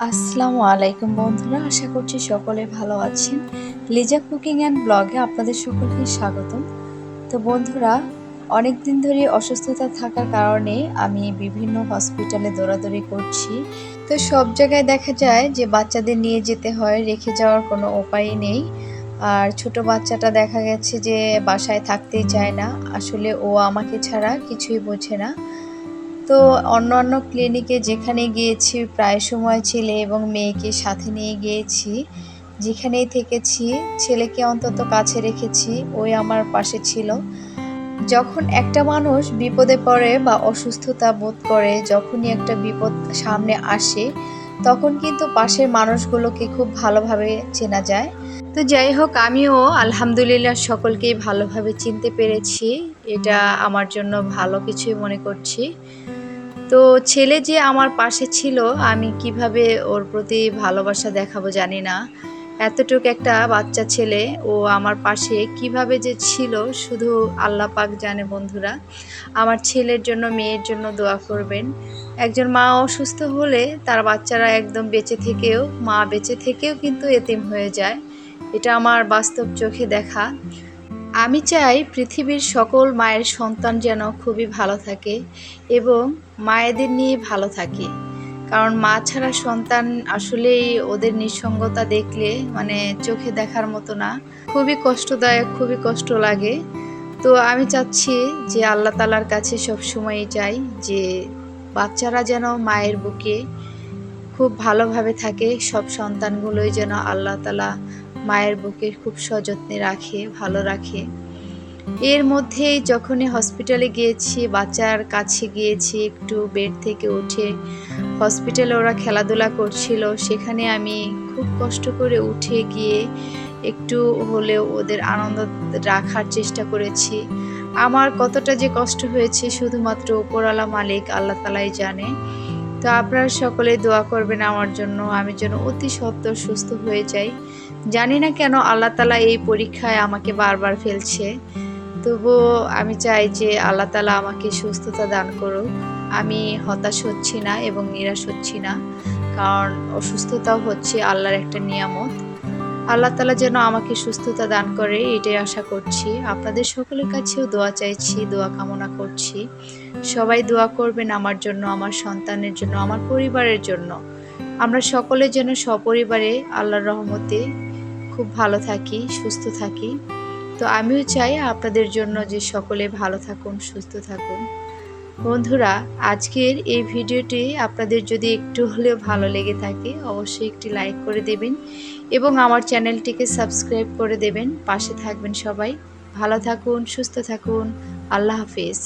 আসসালামু আলাইকুম বন্ধুরা, আশা করছি সকলে ভালো আছেন। লিজা কুকিং অ্যান্ড ব্লগে আপনাদের সকলকে স্বাগতম। তো বন্ধুরা অনেক দিন ধরে অসুস্থতা থাকার কারণে আমি বিভিন্ন হসপিটালে দৌড়াদৌড়ি করছি। তো সব জায়গায় দেখা যায় যে বাচ্চাদের নিয়ে যেতে হয়, রেখে যাওয়ার কোনো উপায় নেই। আর ছোট বাচ্চাটা দেখা গেছে যে বাসায় থাকতেই চায় না। আসলে ও আমাকে ছাড়া কিছুই বোঝে না। তো অন্যান্য ক্লিনিকে যেখানে গিয়েছি প্রায় সময় ছেলে এবং মেয়েকে সাথে নিয়ে গিয়েছি। যেখানেই থেকেছি, ছেলেকে অন্তত কাছে রেখেছি, ওই আমার পাশে ছিল। যখন একটা মানুষ বিপদে পড়ে বা অসুস্থতা বোধ করে, যখনই একটা বিপদ সামনে আসে, তখন কিন্তু পাশের মানুষগুলোকে খুব ভালোভাবে চেনা যায়। তো যাই হোক, আমিও আলহামদুলিল্লাহ সকলকেই ভালোভাবে চিনতে পেরেছি। এটা আমার জন্য ভালো কিছুই মনে করছি। তো ছেলে যে আমার পাশে ছিল, আমি কীভাবে ওর প্রতি ভালোবাসা দেখাবো জানি না। এতটুক একটা বাচ্চা ছেলে, ও আমার পাশে কীভাবে যে ছিল, শুধু আল্লাহ পাক জানে বন্ধুরা। আমার ছেলের জন্য, মেয়ের জন্য দোয়া করবেন। একজন মা অসুস্থ হলে তার বাচ্চারা একদম বেঁচে থেকেও, মা বেঁচে থেকেও কিন্তু এতিম হয়ে যায়। এটা আমার বাস্তব চোখে দেখা। আমি চাই পৃথিবীর সকল মায়ের সন্তান যেন খুবই ভালো থাকে এবং মায়েদের নিয়ে ভালো থাকে। কারণ মা ছাড়া সন্তান আসলেই ওদের নিঃসঙ্গতা দেখলে মানে চোখে দেখার মতো না। খুবই কষ্টদায়ক, খুবই কষ্ট লাগে। তো আমি চাচ্ছি যে আল্লাহ তালার কাছে সব সময়ই চাই যে বাচ্চারা যেন মায়ের বুকে খুব ভালোভাবে থাকে, সব সন্তানগুলোই যেন আল্লাহ তালা মায়ের বুকে খুব সযত্নে রাখে, ভালো রাখে। এর মধ্যেই যখনই হসপিটালে গিয়েছি, বাচ্চার কাছে গিয়েছি, একটু বেড থেকে উঠে হসপিটালে ওরা খেলাধুলা করছিল, সেখানে আমি খুব কষ্ট করে উঠে গিয়ে একটু হলেও ওদের আনন্দ রাখার চেষ্টা করেছি। আমার কতটা যে কষ্ট হয়েছে, শুধুমাত্র ওপরওয়ালা মালিক আল্লাহ তালাই জানে। তো আপনারা সকলে দোয়া করবেন আমার জন্য, আমি যেন অতি সত্ত্বর সুস্থ হয়ে যাই। জানি না কেন আল্লাহ তালা এই পরীক্ষায় আমাকে বারবার ফেলছে। তবুও আমি চাই যে আল্লাহ তালা আমাকে সুস্থতা দান করুক। আমি হতাশ হচ্ছি না এবং নিরাশ হচ্ছি না, কারণ অসুস্থতাও হচ্ছে আল্লাহর একটা নিয়ামত। আল্লাহ তালা যেন আমাকে সুস্থতা দান করে, এটাই আশা করছি। আপনাদের সকলের কাছেও দোয়া চাইছি, দোয়া কামনা করছি। সবাই দোয়া করবেন আমার জন্য, আমার সন্তানের জন্য, আমার পরিবারের জন্য। আমরা সকলে যেন সপরিবারে আল্লাহর রহমতে খুব ভালো থাকি, সুস্থ থাকি। তো আমিও চাই আপনাদের জন্য যে সকলে ভালো থাকুন, সুস্থ থাকুন। বন্ধুরা, আজকের এই ভিডিওটি আপনাদের যদি একটু হলেও ভালো লেগে থাকে, অবশ্যই একটি লাইক করে দেবেন এবং আমার চ্যানেলটিকে সাবস্ক্রাইব করে দেবেন। পাশে থাকবেন সবাই। ভালো থাকুন, সুস্থ থাকুন। আল্লাহ হাফিজ।